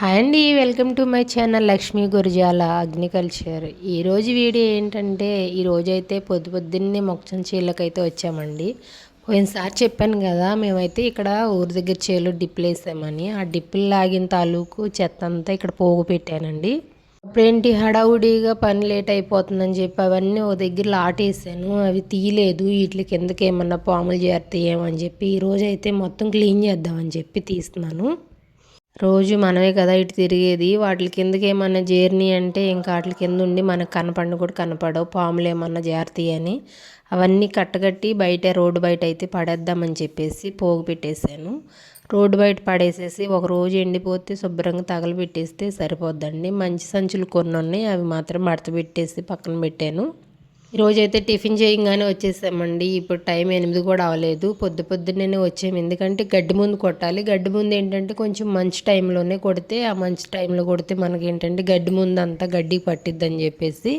Hi అండి welcome to my channel Lakshmi Gurajala agriculture ఈరోజు video ఏంటంటే ఈరోజు అయితే పొద్దు పొద్దున్నే మొక్కజొన్న చీలకైతే వచ్చామండి. పోయినసారి చెప్పాను కదా మేమైతే ఇక్కడ ఊరి దగ్గర చేలు డిప్పులు వేసామని. ఆ డిప్పులు లాగిన తాలూకు చెత్త అంతా ఇక్కడ పోగు పెట్టానండి. అప్పుడేంటి హడావుడిగా పని లేట్ అయిపోతుందని చెప్పి అవన్నీ ఓ దగ్గర లాటేసాను. అవి తీయలేదు వీటి కిందకి ఏమన్నా పాములు చేరుతాయేమో అని చెప్పి ఈరోజు అయితే మొత్తం క్లీన్ చేద్దామని చెప్పి తీస్తున్నాను. రోజు మనమే కదా ఇటు తిరిగేది. వాటి కిందకి ఏమన్నా చేరిని అంటే ఇంకా వాటి కింద ఉండి మనకు కనపడిన కూడా కనపడవు. పాములు ఏమన్నా జారుతాయి అని. అవన్నీ కట్టగట్టి బయట రోడ్డు బయట అయితే పడేద్దామని చెప్పేసి పోగు పెట్టేశాను. రోడ్డు బయట పడేసేసి ఒక రోజు ఎండిపోతే శుభ్రంగా తగలబెట్టేస్తే సరిపోద్దండి. మంచి సంచులు కొన్ని ఉన్నాయి. అవి మాత్రం మడత పెట్టేసి పక్కన పెట్టాను. ఈరోజైతే టిఫిన్ చేయగానే వచ్చేసామండి. ఇప్పుడు టైం ఎనిమిది కూడా అవ్వలేదు. పొద్దు పొద్దున్నే వచ్చాము. ఎందుకంటే గడ్డి ముందు కొట్టాలి. గడ్డి ముందు ఏంటంటే కొంచెం మంచి టైంలోనే కొడితే ఆ మంచి టైంలో కొడితే మనకి ఏంటంటే గడ్డి ముందు అంతా గడ్డి పట్టిద్దని చెప్పేసి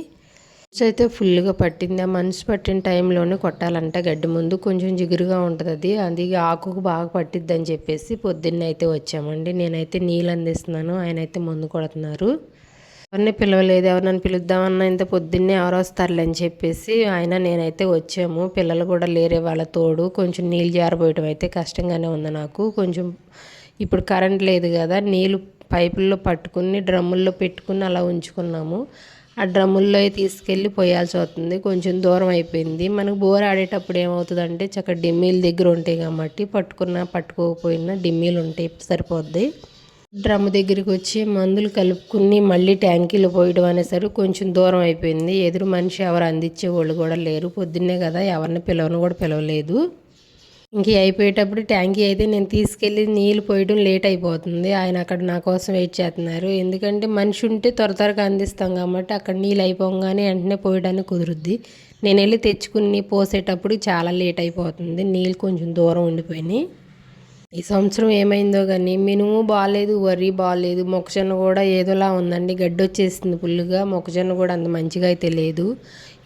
అయితే ఫుల్గా పట్టింది. ఆ మనిషి పట్టిన టైంలోనే కొట్టాలంట గడ్డి ముందు. కొంచెం జిగురుగా ఉంటుంది అది అది ఆకుకు బాగా పట్టిద్దని చెప్పేసి పొద్దున్న అయితే వచ్చామండి. నేనైతే నీళ్ళు అందిస్తున్నాను. ఆయన అయితే ముందు కొడుతున్నారు. ఎవరిని పిలవలేదు ఎవరినైనా పిలుద్దామన్నా ఇంత పొద్దున్నే ఎవరు వస్తారులే అని చెప్పేసి ఆయన నేనైతే వచ్చాము. పిల్లలు కూడా లేరే వాళ్ళ తోడు. కొంచెం నీళ్ళు జారబోయటం అయితే కష్టంగానే ఉంది నాకు. కొంచెం ఇప్పుడు కరెంట్ లేదు కదా నీళ్ళు పైపుల్లో పట్టుకుని డ్రమ్ముల్లో పెట్టుకుని అలా ఉంచుకున్నాము. ఆ డ్రమ్ముల్లో తీసుకెళ్ళి పోయాల్సి వస్తుంది. కొంచెం దూరం అయిపోయింది. మనకు బోర్ ఆడేటప్పుడు ఏమవుతుందంటే చక్కగా డిమ్మీల దగ్గర ఉంటాయి కాబట్టి పట్టుకున్నా పట్టుకోకపోయినా డిమ్మీలు ఉంటాయి సరిపోద్ది. డ్రమ్ దగ్గరికి వచ్చి మందులు కలుపుకుని మళ్ళీ ట్యాంకీలో పోయడం అనేసరికి కొంచెం దూరం అయిపోయింది. ఎదురు మనిషి ఎవరు అందించే వాళ్ళు కూడా లేరు. పొద్దున్నే కదా ఎవరిని పిలవను కూడా పిలవలేదు. ఇంక అయిపోయేటప్పుడు ట్యాంకీ అయితే నేను తీసుకెళ్ళి నీళ్ళు పోయడం లేట్ అయిపోతుంది. ఆయన అక్కడ నా కోసం వెయిట్ చేస్తున్నారు. ఎందుకంటే మనిషి ఉంటే త్వర త్వరగా అందిస్తాం కాబట్టి అక్కడ నీళ్ళు అయిపోగానే వెంటనే పోయడానికి కుదురుద్ది. నేను వెళ్ళి తెచ్చుకుని పోసేటప్పుడు చాలా లేట్ అయిపోతుంది. నీళ్ళు కొంచెం దూరం ఉండిపోయినాయి. ఈ సంవత్సరం ఏమైందో కానీ మినుము బాగాలేదు వరి బాగాలేదు మొక్కజొన్న కూడా ఏదోలా ఉందండి. గడ్డి వచ్చేసింది ఫుల్గా మొక్కజొన్న కూడా అంత మంచిగా అయితే లేదు.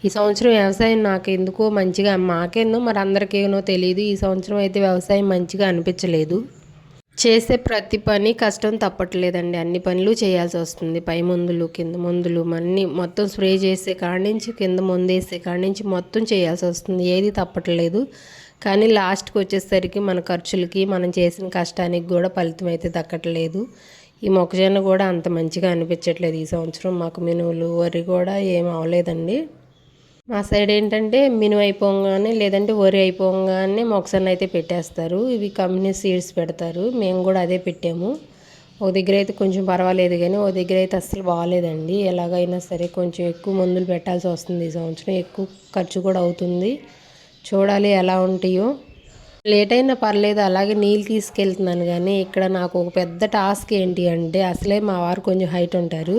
ఈ సంవత్సరం వ్యవసాయం నాకు ఎందుకో మంచిగా మాకేనో మరి అందరికేనో తెలియదు ఈ సంవత్సరం అయితే వ్యవసాయం మంచిగా అనిపించలేదు. చేసే ప్రతి పని కష్టం తప్పట్లేదండి. అన్ని పనులు చేయాల్సి వస్తుంది. పై మందులు కింద మందులు అన్నీ మొత్తం స్ప్రే చేసే కాడి నుంచి కింద మందు వేసే కాడి నుంచి మొత్తం చేయాల్సి వస్తుంది. ఏది తప్పట్లేదు. కానీ లాస్ట్కి వచ్చేసరికి మన ఖర్చులకి మనం చేసిన కష్టానికి కూడా ఫలితం అయితే దక్కట్లేదు. ఈ మొక్కజొన్న కూడా అంత మంచిగా అనిపించట్లేదు ఈ సంవత్సరం. మాకు మినువులు వరి కూడా ఏం అవ్వలేదండి మా సైడ్ ఏంటంటే మినుము అయిపోగానే లేదంటే వరి అయిపోగానే మొక్కసన్న అయితే పెట్టేస్తారు. ఇవి కంపెనీ సీడ్స్ పెడతారు. మేము కూడా అదే పెట్టాము. ఒక దగ్గర అయితే కొంచెం పర్వాలేదు కానీ ఒక దగ్గర అయితే అస్సలు బాగాలేదండి. ఎలాగైనా సరే కొంచెం ఎక్కువ మందులు పెట్టాల్సి వస్తుంది ఈ సంవత్సరం. ఎక్కువ ఖర్చు కూడా అవుతుంది. చూడాలి ఎలా ఉంటాయో. లేట్ అయినా పర్లేదు అలాగే నీళ్ళు తీసుకెళ్తున్నాను కానీ ఇక్కడ నాకు ఒక పెద్ద టాస్క్ ఏంటి అంటే అసలే మా వారు కొంచెం హైట్ ఉంటారు.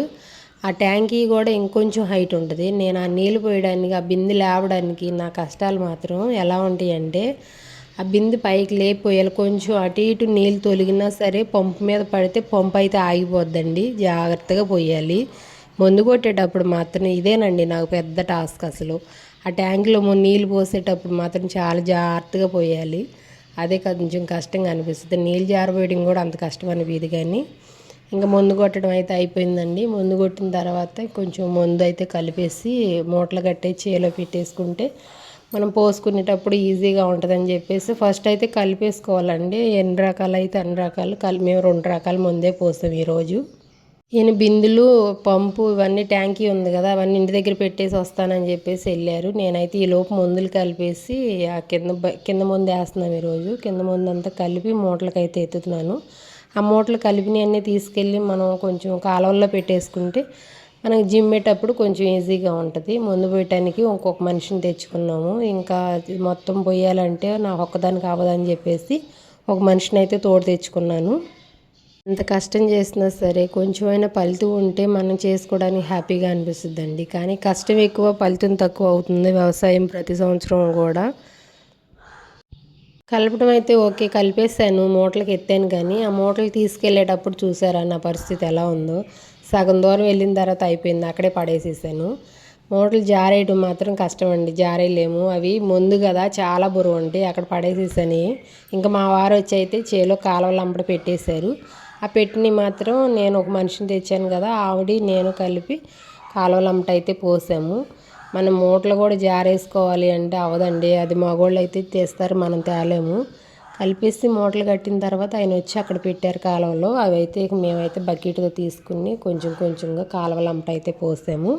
ఆ ట్యాంకీ కూడా ఇంకొంచెం హైట్ ఉంటుంది. నేను ఆ నీళ్ళు పోయడానికి ఆ బిందె లేవడానికి నా కష్టాలు మాత్రం ఎలా ఉంటాయి అంటే ఆ బిందె పైకి లేకపోయాలి కొంచెం అటు ఇటు నీళ్ళు తొలిగినా సరే పంపు మీద పడితే పంపు అయితే ఆగిపోద్దండి. జాగ్రత్తగా పోయాలి. మందు కొట్టేటప్పుడు మాత్రం ఇదేనండి నాకు పెద్ద టాస్క్ అసలు. ఆ ట్యాంక్లో నీళ్ళు పోసేటప్పుడు మాత్రం చాలా జాగ్రత్తగా పోయాలి. అదే కొంచెం కష్టంగా అనిపిస్తుంది. నీళ్ళు జారబోయడం కూడా అంత కష్టం అనిపించదు కానీ ఇంకా మందు కొట్టడం అయితే అయిపోయిందండి. మందు కొట్టిన తర్వాత కొంచెం మందు అయితే కలిపేసి మూటలు కట్టే చేలో పెట్టేసుకుంటే మనం పోసుకునేటప్పుడు ఈజీగా ఉంటుందని చెప్పేసి ఫస్ట్ అయితే కలిపేసుకోవాలండి. ఎన్ని రకాలు అయితే అన్ని రకాలు కలి మేము రెండు రకాల ముందే పోస్తాం ఈరోజు. ఈయన బిందులు పంపు ఇవన్నీ ట్యాంకీ ఉంది కదా అవన్నీ ఇంటి దగ్గర పెట్టేసి వస్తానని చెప్పేసి వెళ్ళారు. నేనైతే ఈ లోపు మందులు కలిపేసి ఆ కింద కింద ముందు వేస్తున్నాం ఈరోజు. కింద ముందు అంతా కలిపి మూటలకైతే ఎత్తుతున్నాను. ఆ మూటలు కలిపినవి అన్నీ తీసుకెళ్ళి మనం కొంచెం కాలువల్లో పెట్టేసుకుంటే మనకి జిమ్మేటప్పుడు కొంచెం ఈజీగా ఉంటుంది. ముందు పోయటానికి ఇంకొక మనిషిని తెచ్చుకున్నాము. ఇంకా మొత్తం పోయాలంటే నాకు ఒక్కదానికి అవ్వదని చెప్పేసి ఒక మనిషిని అయితే తోడు తెచ్చుకున్నాను. ఎంత కష్టం చేసినా సరే కొంచెమైనా ఫలితం ఉంటే మనం చేసుకోవడానికి హ్యాపీగా అనిపిస్తుంది అండి కానీ కష్టం ఎక్కువ ఫలితం తక్కువ అవుతుంది వ్యవసాయం ప్రతి సంవత్సరం కూడా. కలపడం అయితే ఓకే కలిపేసాను మూటలకు ఎత్తాను కానీ ఆ మూటలు తీసుకెళ్ళేటప్పుడు చూసారా నా పరిస్థితి ఎలా ఉందో? సగం దూరం వెళ్ళిన తర్వాత అయిపోయింది అక్కడే పడేసేసాను. మూటలు జారేయడం మాత్రం కష్టం అండి జారేయలేము. అవి ముందు కదా చాలా బరువు ఉంటాయి అక్కడ పడేసేసాను. ఇంకా మా వారు వచ్చి అయితే చేలో కాలువలు అంపడ పెట్టేశారు. ఆ పెట్టిని మాత్రం నేను ఒక మనిషిని తెచ్చాను కదా ఆవిడ నేను కలిపి కాలువలంట అయితే పోసాము. మనం మూటలు కూడా జారేసుకోవాలి అంటే అవదండి. అది మగోళ్ళు అయితే తీస్తారు మనం తేలేము. కలిపేసి మూటలు కట్టిన తర్వాత ఆయన వచ్చి అక్కడ పెట్టారు కాలువలో అవి అయితే మేమైతే బకెట్తో తీసుకుని కొంచెం కొంచెంగా కాలువలంట అయితే పోసాము.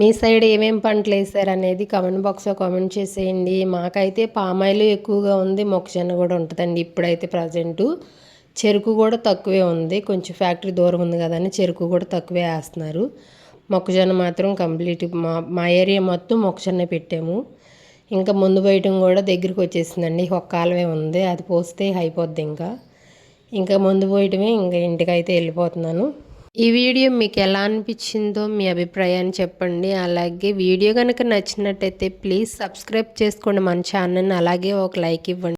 మీ సైడ్ ఏమేమి పంటలు వేసారు అనేది కమెంట్ బాక్స్లో కామెంట్ చేసేయండి. మాకైతే పామాయిలు ఎక్కువగా ఉంది మొక్కజొన్న కూడా ఉంటుందండి ఇప్పుడైతే ప్రజెంటు. చెరుకు కూడా తక్కువే ఉంది కొంచెం ఫ్యాక్టరీ దూరం ఉంది కదా అని చెరుకు కూడా తక్కువే వేస్తున్నారు. మొక్కజొన్న మాత్రం కంప్లీట్ మా మా ఏరియా మొత్తం మొక్కజొన్న పెట్టాము. ఇంకా ముందు పోయటం కూడా దగ్గరికి వచ్చేసిందండి. ఒక కాలమే ఉంది. అది పోస్తే అయిపోద్ది ఇంకా. ఇంకా ముందు పోయటమే ఇంకా ఇంటికైతే వెళ్ళిపోతున్నాను. ఈ వీడియో మీకు ఎలా అనిపించిందో మీ అభిప్రాయాన్ని చెప్పండి. అలాగే వీడియో కనుక నచ్చినట్టయితే ప్లీజ్ సబ్స్క్రైబ్ చేసుకోండి మన ఛానల్ని. అలాగే ఒక లైక్ ఇవ్వండి.